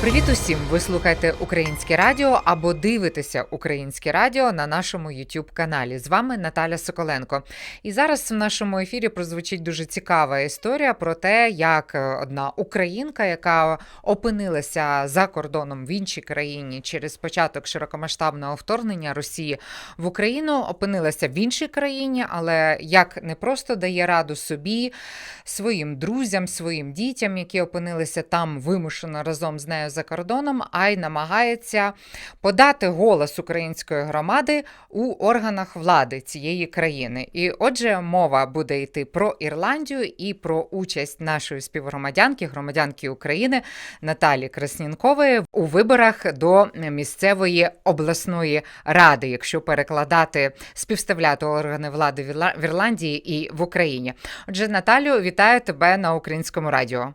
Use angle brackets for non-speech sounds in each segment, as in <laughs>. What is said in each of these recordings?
Привіт усім! Ви слухаєте Українське Радіо або дивитеся Українське Радіо на нашому youtube каналі. З вами Наталя Соколенко. І зараз в нашому ефірі прозвучить дуже цікава історія про те, як е, одна українка, яка опинилася за кордоном в іншій країні через початок широкомасштабного вторгнення Росії в Україну, опинилася в іншій країні, але як не просто дає раду собі, своїм друзям, своїм дітям, які опинилися там вимушено разом з нею за кордоном, а й намагається подати голос української громади у органах влади цієї країни. І отже, мова буде йти про Ірландію і про участь нашої співгромадянки, громадянки України Наталі Краснінкової у виборах до місцевої обласної ради, якщо перекладати співставляти органи влади в Ірландії і в Україні. Отже, Наталю, вітаю тебе на українському радіо.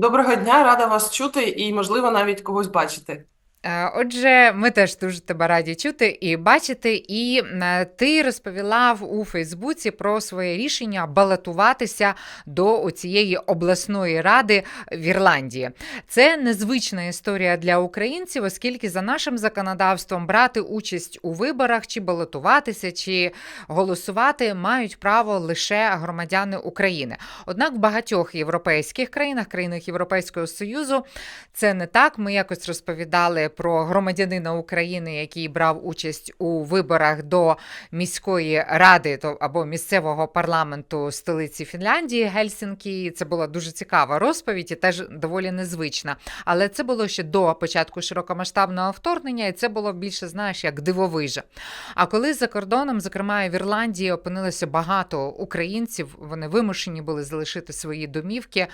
Доброго дня, рада вас чути і, можливо, навіть когось бачити. Е, Отже, ми теж дуже тебе раді чути і бачити. І е, ти розповіла у Фейсбуці про своє рішення балотуватися до цієї обласної ради в Ірландії. Це незвична історія для українців, оскільки за нашим законодавством брати участь у виборах чи балотуватися, чи голосувати мають право лише громадяни України. Однак в багатьох європейських країнах, країнах Європейського Союзу, це не так. Ми якось розповідали про громадянина України, який брав участь у виборах до міської ради то або місцевого парламенту столиці Фінляндії Гельсінкі. Це була дуже цікава розповідь і теж доволі незвична. Але це було ще до початку широкомасштабного вторгнення, і це було більше, знаєш, як дивовижа. А коли за кордоном, зокрема в Ірландії, опинилося багато українців, вони вимушені були залишити свої домівки,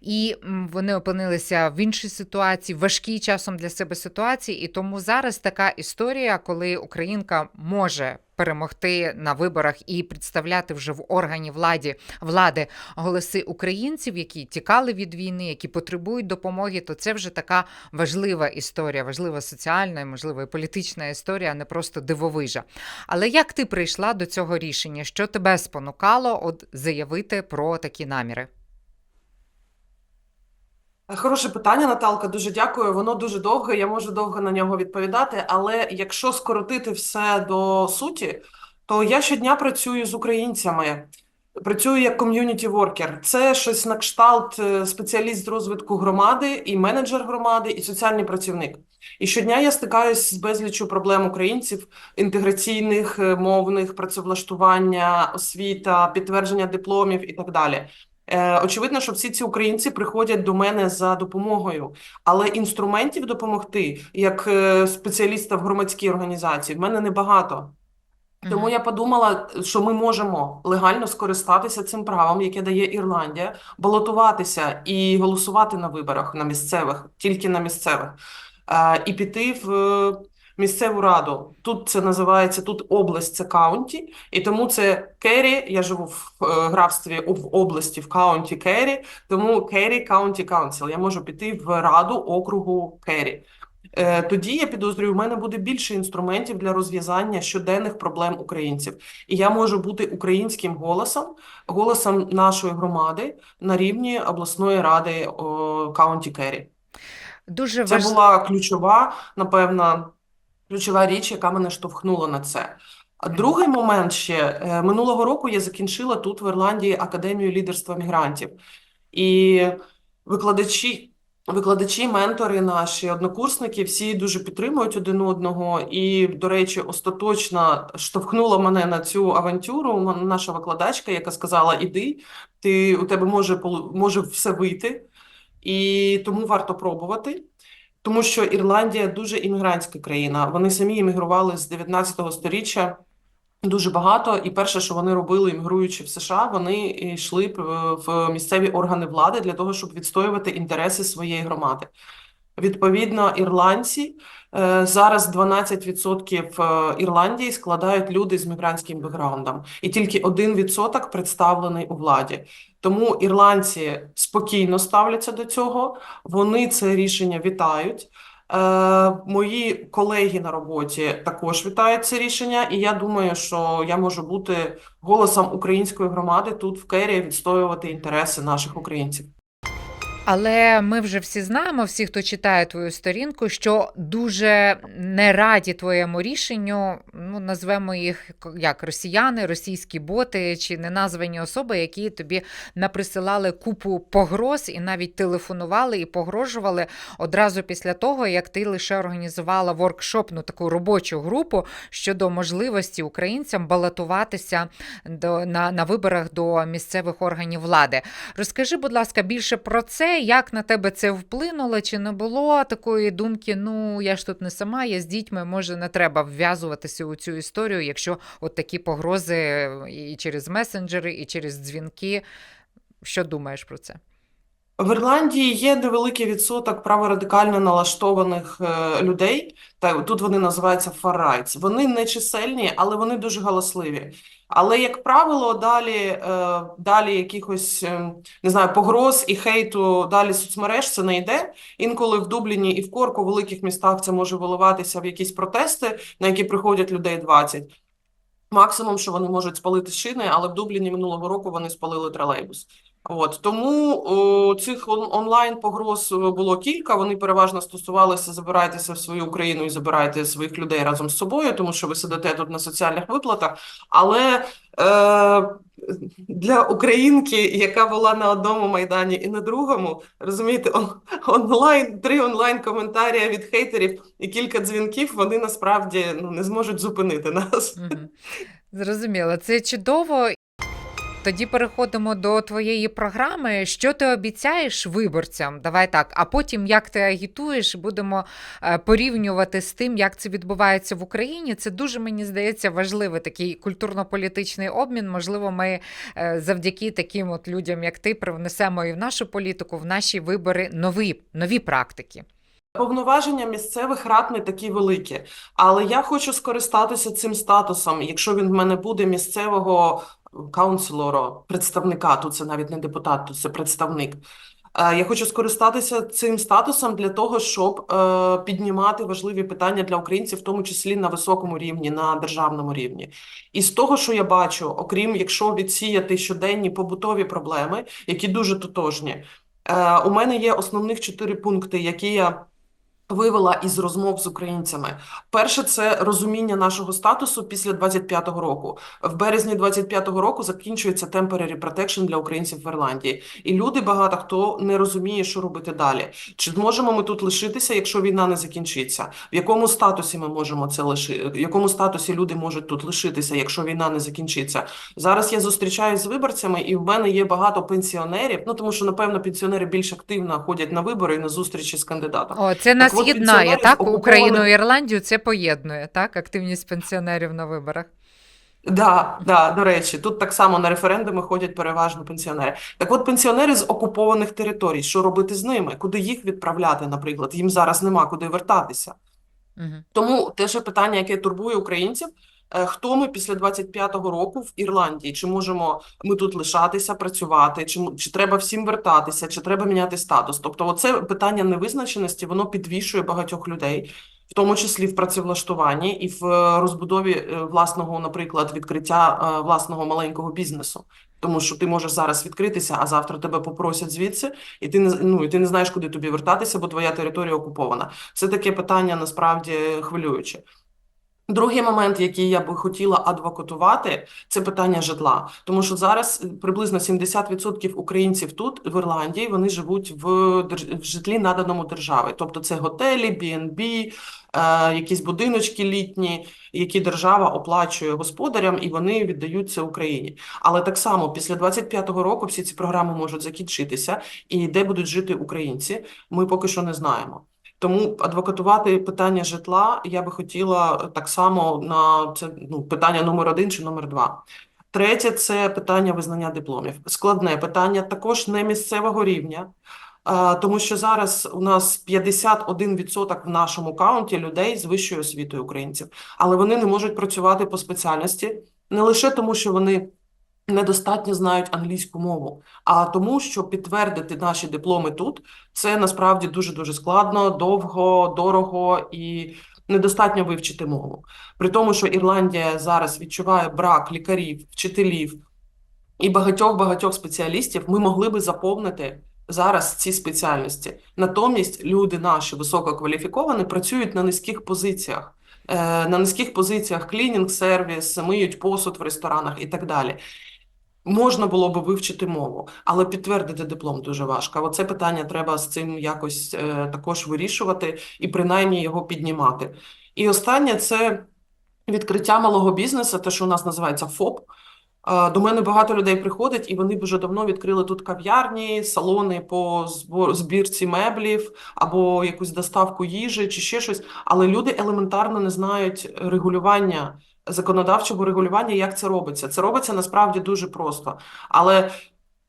і вони опинилися в іншій ситуації, важкій часом для себе ситуації. І тому зараз така історія, коли українка може. Перемогти на виборах і представляти вже в органі владі влади голоси українців, які тікали від війни, які потребують допомоги, то це вже така важлива історія, важлива соціальна, і, можливо, і політична історія, а не просто дивовижа. Але як ти прийшла до цього рішення? Що тебе спонукало от заявити про такі наміри? Хороше питання, Наталка. Дуже дякую. Воно дуже довге. Я можу довго на нього відповідати. Але якщо скоротити все до суті, то я щодня працюю з українцями. Працюю як ком'юніті воркер. Це щось на кшталт е, спеціаліст з розвитку громади, і менеджер громади, і соціальний працівник. І щодня я стикаюсь з безліччю проблем українців інтеграційних, е, мовних, працевлаштування, освіта, підтвердження дипломів і так далі. Е, Очевидно, що всі ці українці приходять до мене за допомогою, але інструментів допомогти як е, спеціаліста в громадській організації в мене небагато. Тому Мгм. я подумала, що ми можемо легально скористатися цим правом, яке дає Ірландія, балотуватися і голосувати на виборах на місцевих, тільки на місцевих, е, і піти в місцеву раду. Тут це називається тут область, це каунті, і тому це Керрі. Я живу в е, графстві в області в каунті Керрі, тому Керрі Каунті Каунсіл. Я можу піти в раду округу Керрі. Е, Тоді я підозрюю, в мене буде більше інструментів для розв'язання щоденних проблем українців, і я можу бути українським голосом, голосом нашої громади на рівні обласної ради Каунті Керрі. Дуже Це важливо. була ключова, напевно, ключова річ, яка мене штовхнула на це. А другий момент ще е, минулого року я закінчила тут в Ірландії Академію лідерства мігрантів. І викладачі, викладачі, ментори наші, однокурсники, всі дуже підтримують один одного. І, до речі, остаточно штовхнула мене на цю авантюру наша викладачка, яка сказала: Іди, ти у тебе може може все вийти, і тому варто пробувати. Тому що Ірландія дуже іммігрантська країна. Вони самі іммігрували з 19 століття дуже багато. І перше, що вони робили, іммігруючи в США, вони йшли е, в місцеві органи влади для того, щоб відстоювати інтереси своєї громади. Відповідно, ірландці е, зараз 12% е, Ірландії складають люди з мігрантським бекграундом, і тільки 1% представлений у владі. Тому ірландці спокійно ставляться до цього. Вони це рішення вітають. Е, мої колеги на роботі також вітають це рішення, і я думаю, що я можу бути голосом української громади тут в Кері, відстоювати інтереси наших українців. Але ми вже всі знаємо, всі, хто читає твою сторінку, що дуже не раді твоєму рішенню. Ну, назвемо їх як росіяни, російські боти чи неназвані особи, які тобі наприсилали купу погроз і навіть телефонували і погрожували одразу після того, як ти лише організувала воркшоп, ну таку робочу групу щодо можливості українцям балотуватися до на, на виборах до місцевих органів влади. Розкажи, будь ласка, більше про це, як на тебе це вплинуло, чи не було такої думки? Ну я ж тут не сама, я з дітьми, може, не треба вв'язуватися у цю історію, якщо от такі погрози і через месенджери, і через дзвінки. Що думаєш про це? В Ірландії є невеликий відсоток праворадикально налаштованих е, людей, та тут вони називаються rights. Вони не чисельні, але вони дуже галасливі. Але, як правило, далі, е, далі якихось е, не знаю, погроз і хейту далі соцмереж це не йде. Інколи в Дубліні і в Корку, в великих містах, це може виливатися в якісь протести, на які приходять людей 20. Максимум, що вони можуть спалити шини, але в Дубліні минулого року вони спалили тролейбус. От тому о, цих онлайн погроз було кілька. Вони переважно стосувалися забирайтеся в свою Україну і забирайте своїх людей разом з собою, тому що ви сидите тут на соціальних виплатах. Але е, для українки, яка була на одному майдані і на другому, розумієте, он, онлайн три онлайн коментарі від хейтерів і кілька дзвінків, вони насправді ну не зможуть зупинити нас. Зрозуміло, це чудово. Тоді переходимо до твоєї програми. Що ти обіцяєш виборцям? Давай так. А потім як ти агітуєш, будемо е, порівнювати з тим, як це відбувається в Україні. Це дуже мені здається важливий такий культурно-політичний обмін. Можливо, ми е, завдяки таким от людям, як ти, привнесемо і в нашу політику, в наші вибори нові, нові практики. Повноваження місцевих рад не такі великі, але я хочу скористатися цим статусом, якщо він в мене буде місцевого каунселора, представника, тут це навіть не депутат, тут це представник. Е, Я хочу скористатися цим статусом для того, щоб е, піднімати важливі питання для українців, в тому числі на високому рівні, на державному рівні. І з того, що я бачу, окрім якщо відсіяти щоденні побутові проблеми, які дуже тотожні, е, у мене є основних чотири пункти, які я вивела із розмов з українцями. Перше це розуміння нашого статусу після 25-го року. В березні 25-го року закінчується temporary protection для українців в Ірландії, і люди багато хто не розуміє, що робити далі. Чи зможемо ми тут лишитися, якщо війна не закінчиться? В якому статусі ми можемо це лишити? В якому статусі люди можуть тут лишитися, якщо війна не закінчиться? Зараз я зустрічаюся з виборцями, і в мене є багато пенсіонерів. Ну тому що напевно пенсіонери більш активно ходять на вибори і на зустрічі з кандидатом. О, це нас от так? Україну і Ірландію це поєднує, так? Активність пенсіонерів на виборах. Да, да, до речі, тут так само на референдуми ходять переважно пенсіонери. Так от, пенсіонери з окупованих територій, що робити з ними? Куди їх відправляти, наприклад? Їм зараз нема куди вертатися. Угу. Тому те ж питання, яке турбує українців, хто ми після 25-го року в Ірландії? Чи можемо ми тут лишатися, працювати, чи, чи треба всім вертатися, чи треба міняти статус? Тобто, оце питання невизначеності, воно підвішує багатьох людей, в тому числі в працевлаштуванні і в е, розбудові е, власного, наприклад, відкриття е, власного маленького бізнесу. Тому що ти можеш зараз відкритися, а завтра тебе попросять звідси, і ти не ну, і ти не знаєш, куди тобі вертатися, бо твоя територія окупована. Це таке питання насправді хвилююче. Другий момент, який я би хотіла адвокатувати, це питання житла. Тому що зараз е, приблизно 70% українців тут, в Ірландії, вони живуть в, в житлі, наданому держави. Тобто це готелі, B&B, е, якісь будиночки літні, які держава оплачує господарям, і вони віддаються Україні. Але так само після 25-го року всі ці програми можуть закінчитися, і де будуть жити українці, ми поки що не знаємо. Тому адвокатувати питання житла я би хотіла так само на це ну, питання номер один чи номер два. Третє це питання визнання дипломів. Складне питання, також не місцевого рівня, тому що зараз у нас 51% в нашому каунті людей з вищою освітою українців, але вони не можуть працювати по спеціальності не лише тому, що вони недостатньо знають англійську мову, а тому, що підтвердити наші дипломи тут це насправді дуже-дуже складно, довго, дорого і недостатньо вивчити мову. При тому, що Ірландія зараз відчуває брак лікарів, вчителів і багатьох-багатьох спеціалістів, ми могли би заповнити зараз ці спеціальності. Натомість люди наші висококваліфіковані працюють на низьких позиціях. Е, На низьких позиціях клінінг, сервіс, миють посуд в ресторанах і так далі. Можна було би вивчити мову, але підтвердити диплом дуже важко. Оце питання треба з цим якось е, також вирішувати і принаймні його піднімати. І останнє це відкриття малого бізнесу, те, що у нас називається ФОП. Е, До мене багато людей приходить, і вони вже давно відкрили тут кав'ярні, салони по збірці меблів або якусь доставку їжі чи ще щось. Але люди елементарно не знають регулювання, законодавчого регулювання, як це робиться. Це робиться насправді дуже просто. Але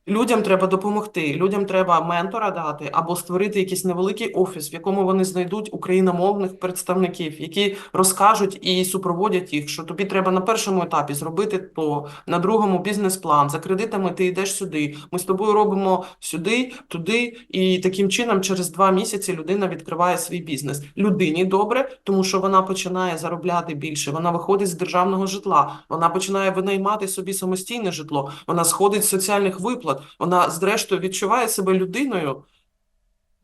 Людям треба допомогти, людям треба ментора дати або створити якийсь невеликий офіс, в якому вони знайдуть україномовних представників, які розкажуть і супроводять їх, що тобі треба на першому етапі зробити то, на другому бізнес-план. За кредитами ти йдеш сюди. Ми з тобою робимо сюди, туди, і таким чином через два місяці людина відкриває свій бізнес. Людині добре, тому що вона починає заробляти більше. Вона виходить з державного житла, вона починає винаймати собі самостійне житло, вона сходить з соціальних виплат. Вона, зрештою, відчуває себе людиною,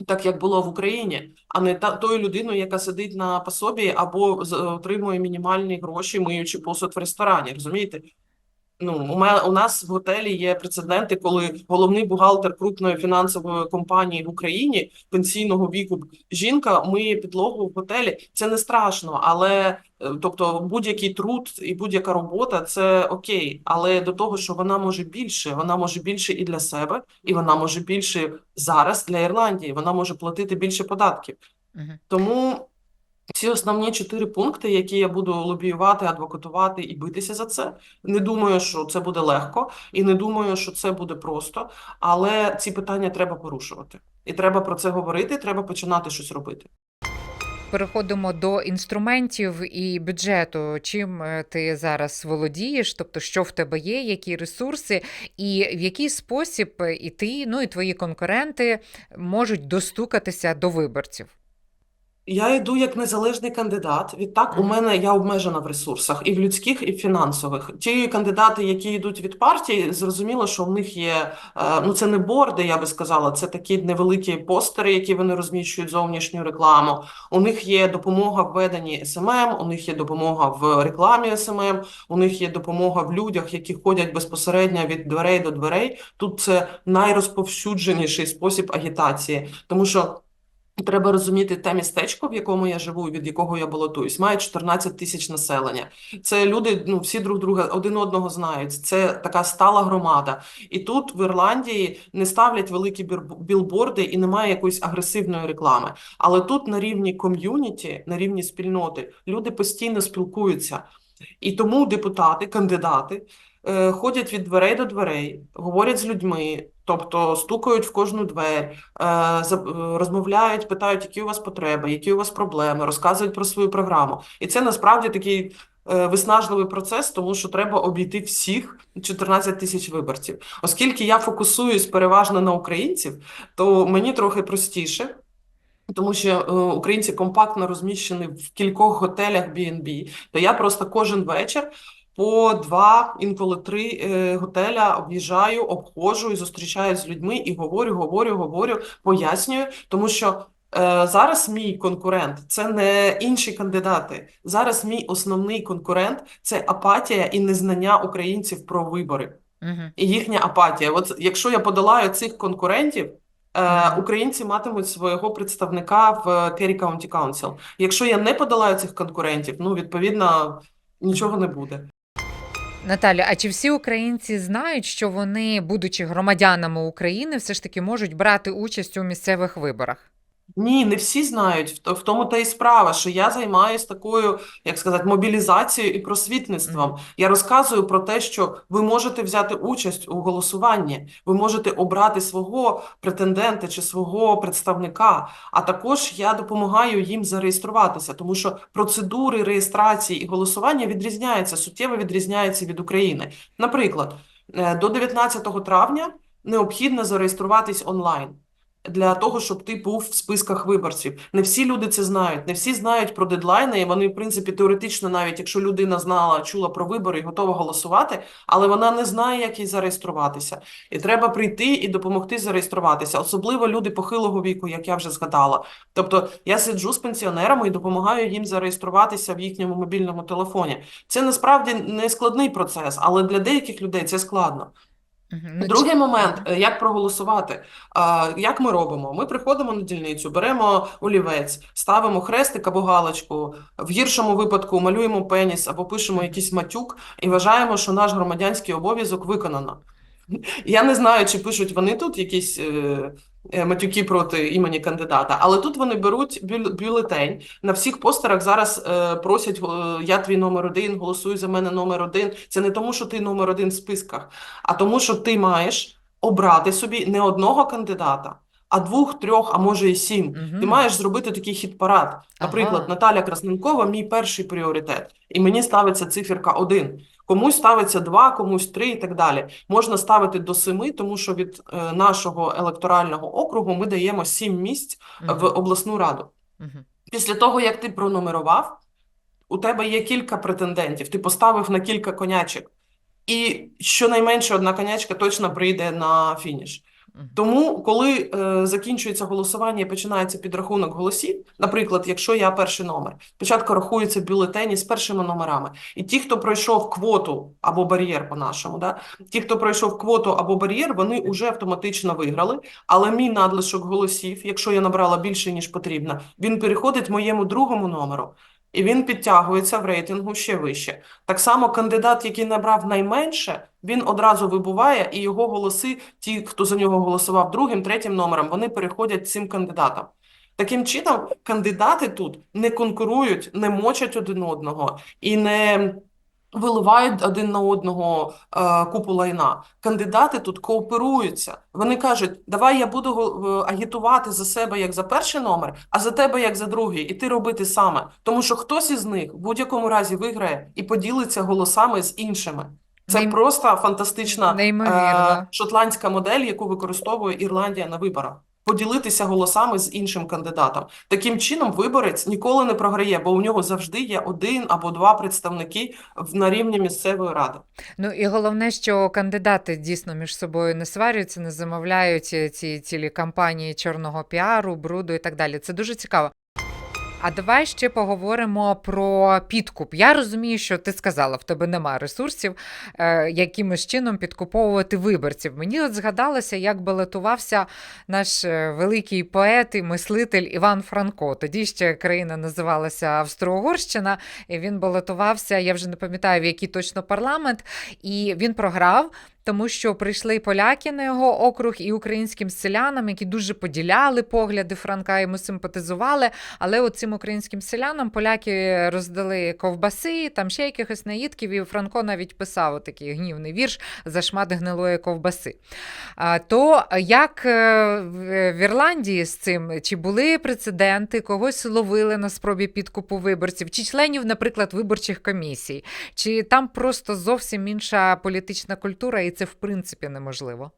так як було в Україні, а не та тою людиною, яка сидить на пособі або з- отримує мінімальні гроші, миючи посуд в ресторані. Розумієте? Ну, у мене у нас в готелі є прецеденти, коли головний бухгалтер крупної фінансової компанії в Україні пенсійного віку жінка миє підлогу в готелі. Це не страшно, але е, тобто будь-який труд і будь-яка робота це окей. Але до того, що вона може більше, вона може більше і для себе, і вона може більше зараз для Ірландії. Вона може платити більше податків. Тому ці основні чотири пункти, які я буду лобіювати, адвокатувати і битися за це. Не думаю, що це буде легко, і не думаю, що це буде просто. Але ці питання треба порушувати. І треба про це говорити, треба починати щось робити. Переходимо до інструментів і бюджету. Чим е, ти зараз володієш? Тобто, що в тебе є, які ресурси, і в який спосіб е, і ти, ну і твої конкуренти можуть достукатися до виборців? Я йду як незалежний кандидат. Відтак, у мене я обмежена в ресурсах і в людських, і в фінансових. Ті кандидати, які йдуть від партії, зрозуміло, що в них є е, ну це не борди, я би сказала, це такі невеликі постери, які вони розміщують зовнішню рекламу. У них є допомога в веденні СММ, у них є допомога в рекламі СММ, у них є допомога в людях, які ходять безпосередньо від дверей до дверей. Тут це найрозповсюдженіший спосіб агітації, тому що. Треба розуміти те містечко, в якому я живу, від якого я балотуюсь, має 14 тисяч населення. Це люди, ну всі друг друга один одного знають. Це така стала громада. І тут в Ірландії не ставлять великі білборди і немає якоїсь агресивної реклами. Але тут на рівні ком'юніті, на рівні спільноти, люди постійно спілкуються. І тому депутати, кандидати е, ходять від дверей до дверей, говорять з людьми, тобто стукають в кожну двері, е, е, розмовляють, питають, які у вас потреби, які у вас проблеми, розказують про свою програму. І це насправді такий е, виснажливий процес, тому що треба обійти всіх 14 тисяч виборців. Оскільки я фокусуюсь переважно на українців, то мені трохи простіше. Тому що українці компактно розміщені в кількох готелях B&B, то я просто кожен вечір по два, інколи три е, готеля об'їжджаю, обходжу і зустрічаюсь з людьми і говорю, говорю, говорю, пояснюю, тому що е, зараз мій конкурент це не інші кандидати. Зараз мій основний конкурент це апатія і незнання українців про вибори Угу. і їхня апатія. От якщо я подолаю цих конкурентів, е, українці матимуть свого представника в Керрі County Council. Якщо я не подолаю цих конкурентів, ну відповідно нічого не буде. Наталя, а чи всі українці знають, що вони, будучи громадянами України, все ж таки можуть брати участь у місцевих виборах? Ні, не всі знають. В то- В тому та й справа, що я займаюся такою, як сказати, мобілізацією і просвітництвом. Я розказую про те, що ви можете взяти участь у голосуванні, ви можете обрати свого претендента чи свого представника. А також я допомагаю їм зареєструватися, тому що процедури реєстрації і голосування відрізняються, суттєво відрізняються від України. Наприклад, е, до 19 травня необхідно зареєструватись онлайн. Для того, щоб ти був в списках виборців. Не всі люди це знають, не всі знають про дедлайни, і вони, в принципі, теоретично, навіть якщо людина знала, чула про вибори і готова голосувати, але вона не знає, як їй зареєструватися. І треба прийти і допомогти зареєструватися, особливо люди похилого віку, як я вже згадала. Тобто я сиджу з пенсіонерами і допомагаю їм зареєструватися в їхньому мобільному телефоні. Це насправді не складний процес, але для деяких людей це складно. Ну, Другий момент, е, як проголосувати. А, Як ми робимо? Ми приходимо на дільницю, беремо олівець, ставимо хрестик або галочку, в гіршому випадку малюємо пеніс або пишемо якийсь матюк і вважаємо, що наш громадянський обов'язок виконано. Я не знаю, чи пишуть вони тут якісь е, матюки проти імені кандидата, але тут вони беруть бюл- бюлетень. На всіх постерах зараз е, просять е, я твій номер один, голосуй за мене номер один. Це не тому, що ти номер один в списках, а тому, що ти маєш обрати собі не одного кандидата, а двох, трьох, а може і сім. Ти маєш зробити такий хіт-парад. Наприклад, Ага. Наталя Красненкова мій перший пріоритет, і мені ставиться циферка один. Комусь ставиться два, комусь три і так далі. Можна ставити до семи, тому що від е, нашого електорального округу ми даємо сім місць в обласну раду. Мгм. Після того, як ти пронумерував, у тебе є кілька претендентів, ти поставив на кілька конячок, і щонайменше одна конячка точно прийде на фініш. Тому, коли е, закінчується голосування і починається підрахунок голосів, наприклад, якщо я перший номер, спочатку рахуються бюлетені з першими номерами, і ті, хто пройшов квоту або бар'єр по-нашому, да, ті, хто пройшов квоту або бар'єр, вони вже автоматично виграли. Але мій надлишок голосів, якщо я набрала більше ніж потрібно, він переходить моєму другому номеру. І він підтягується в рейтингу ще вище. Так само кандидат, який набрав найменше, він одразу вибуває, і його голоси, ті, хто за нього голосував другим, третім номером, вони переходять цим кандидатам. Таким чином, кандидати тут не конкурують, не мочать один одного і не виливають один на одного е, купу лайна. Кандидати тут кооперуються. Вони кажуть: давай я буду е, агітувати за себе як за перший номер, а за тебе як за другий, і ти робити саме. Тому що хтось із них в будь-якому разі виграє і поділиться голосами з іншими. Це Нейм- просто фантастична е, шотландська модель, яку використовує Ірландія на виборах. Поділитися голосами з іншим кандидатом. Таким чином, виборець ніколи не програє, бо у нього завжди є один або два представники на рівні місцевої ради. Ну і головне, що кандидати дійсно між собою не сварюються, не замовляють е, ці цілі кампанії чорного піару, бруду і так далі. Це дуже цікаво. А давай ще поговоримо про підкуп. Я розумію, що ти сказала, в тебе немає ресурсів, е, якимось чином підкуповувати виборців. Мені от згадалося, як балотувався наш е, великий поет і мислитель Іван Франко. Тоді ще країна називалася Австро-Угорщина, і він балотувався. Я вже не пам'ятаю, в який точно парламент, і він програв. Тому що прийшли поляки на його округ і українським селянам, які дуже поділяли погляди Франка, йому симпатизували. Але от цим українським селянам поляки роздали ковбаси, там ще якихось наїдків, і Франко навіть писав такий гнівний вірш за шмат гнилої ковбаси. То як е, в в Ірландії з цим? Чи були прецеденти, когось ловили на спробі підкупу виборців, чи членів, наприклад, виборчих комісій? Чи там просто зовсім інша політична культура, і це в принципі неможливо?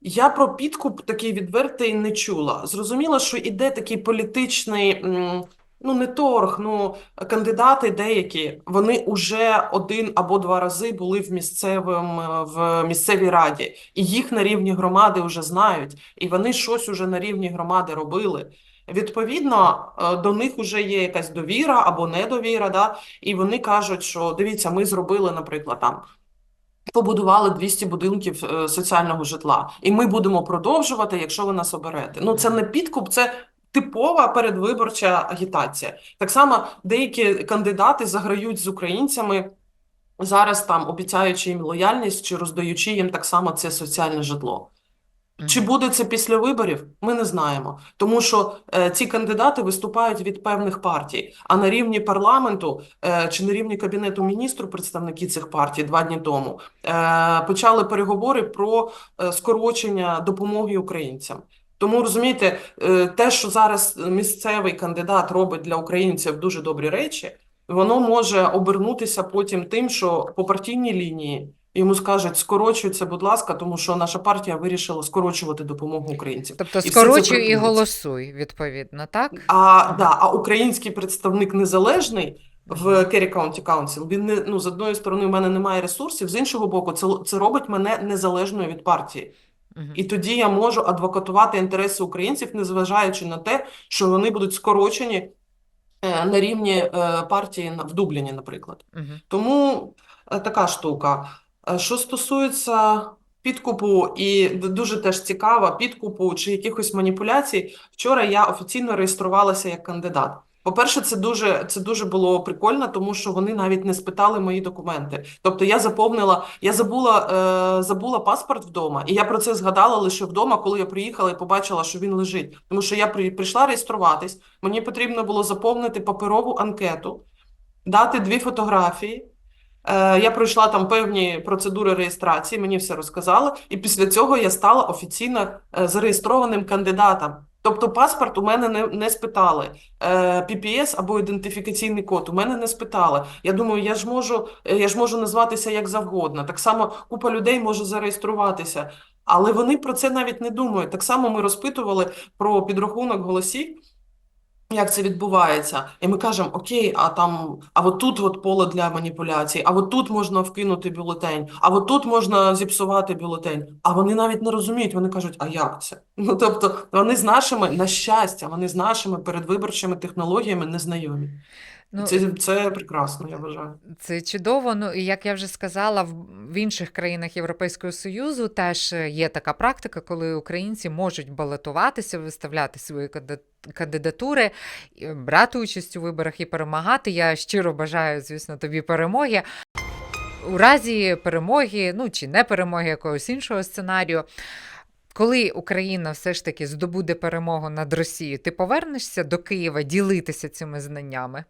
Я про підкуп такий відвертий не чула. Зрозуміло, що іде такий політичний, ну не торг, ну кандидати деякі, вони уже один або два рази були в місцевим, е, в місцевій раді, і їх на рівні громади вже знають, і вони щось уже на рівні громади робили. Відповідно, е, до них вже є якась довіра або недовіра, да? І вони кажуть, що дивіться, ми зробили, наприклад, там побудували 200 будинків е, соціального житла, і ми будемо продовжувати, якщо ви нас оберете. Ну це не підкуп, це типова передвиборча агітація. Так само деякі кандидати заграють з українцями. Зараз там обіцяючи їм лояльність чи роздаючи їм так само це соціальне житло. Чи буде це після виборів? Ми не знаємо, тому що е, ці кандидати виступають від певних партій. А на рівні парламенту е, чи на рівні кабінету міністру представники цих партій два дні тому е, почали переговори про е, скорочення допомоги українцям. Тому розумієте, е, те, що зараз місцевий кандидат робить для українців дуже добрі речі, воно може обернутися потім тим, що по партійній лінії Йому скажуть, скорочуйте, будь ласка, тому що наша партія вирішила скорочувати допомогу українцям. Тобто І скорочуй і голосуй, відповідно, так? А, да, а український представник незалежний в Керрі County Council, він не, ну, з одної сторони, в мене немає ресурсів, з іншого боку, це, це робить мене незалежною від партії. Мгм. І тоді я можу адвокатувати інтереси українців, незважаючи на те, що вони будуть скорочені е, на рівні е, партії на- в Дубліні, наприклад. Мгм. Тому е, така штука. Е, Що стосується підкупу, і дуже теж цікаво, підкупу чи якихось маніпуляцій, вчора я офіційно реєструвалася як кандидат. По-перше, це дуже, це дуже було прикольно, тому що вони навіть не спитали мої документи. Тобто я заповнила, я забула, е, забула паспорт вдома, і я про це згадала лише вдома, коли я приїхала і побачила, що він лежить. Тому що я при, прийшла реєструватись, мені потрібно було заповнити паперову анкету, дати дві фотографії. Е, Я пройшла там певні процедури реєстрації, мені все розказали, і після цього я стала офіційно е, зареєстрованим кандидатом. Тобто паспорт у мене не, не спитали, Е, PPS або ідентифікаційний код у мене не спитали. Я думаю, я ж можу, я ж можу назватися як завгодно. Так само купа людей може зареєструватися, але вони про це навіть не думають. Так само ми розпитували про підрахунок голосів. Як це відбувається? І ми кажемо, окей, а там, а от тут от поле для маніпуляцій, а от тут можна вкинути бюлетень, а от тут можна зіпсувати бюлетень. А вони навіть не розуміють, вони кажуть, а як це? <laughs> Ну тобто вони з нашими, на щастя, вони з нашими передвиборчими технологіями не знайомі. Ну, Це, це прекрасно, я вважаю. Це чудово. Ну і як я вже сказала, в, в інших країнах Європейського Союзу теж е, є така практика, коли українці можуть балотуватися, виставляти свої кандидатури, брати участь у виборах і перемагати. Я щиро бажаю, звісно, тобі перемоги. У разі перемоги, ну чи не перемоги якогось іншого сценарію. Коли Україна все ж таки здобуде перемогу над Росією, ти повернешся до Києва ділитися цими знаннями?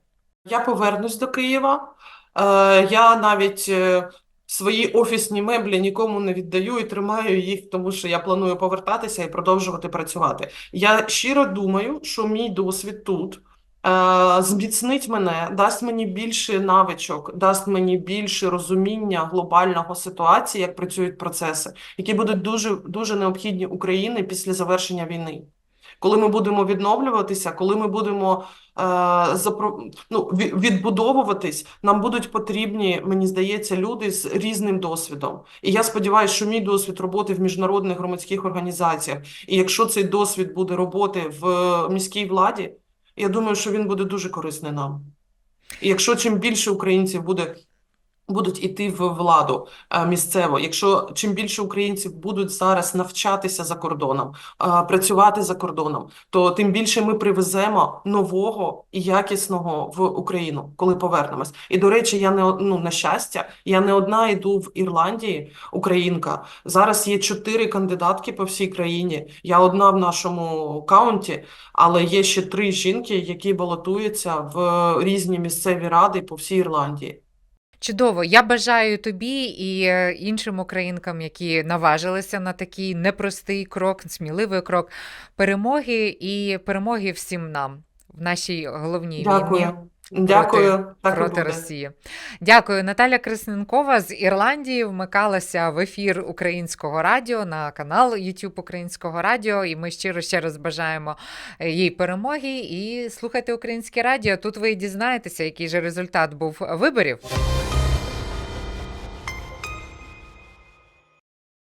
Я повернусь до Києва. Е, я навіть е, свої офісні меблі нікому не віддаю і тримаю їх, тому що я планую повертатися і продовжувати працювати. Я щиро думаю, що мій досвід тут е, зміцнить мене, дасть мені більше навичок, дасть мені більше розуміння глобального ситуації, як працюють процеси, які будуть дуже, дуже необхідні Україні після завершення війни. Коли ми будемо відновлюватися, коли ми будемо е, запро... ну, відбудовуватись, нам будуть потрібні, мені здається, люди з різним досвідом. І я сподіваюся, що мій досвід роботи в міжнародних громадських організаціях, і якщо цей досвід буде роботи в міській владі, я думаю, що він буде дуже корисний нам. І якщо чим більше українців буде будуть іти в владу е, місцево. Якщо чим більше українців будуть зараз навчатися за кордоном, е, працювати за кордоном, то тим більше ми привеземо нового і якісного в Україну, коли повернемось. І до речі, я не ну, на щастя, я не одна йду в Ірландії, українка. Зараз є чотири кандидатки по всій країні. Я одна в нашому каунті, але є ще три жінки, які балотуються в різні місцеві ради по всій Ірландії. Чудово, я бажаю тобі і е, іншим українкам, які наважилися на такий непростий крок, сміливий крок перемоги і перемоги всім нам в нашій головній війні Дякую. Дякую. Так проти. Росії. Дякую. Наталя Красненкова з Ірландії вмикалася в ефір українського радіо на канал YouTube Українського радіо. І ми щиро ще раз бажаємо е, їй перемоги. І слухайте українське радіо. Тут ви дізнаєтеся, який же результат був виборів.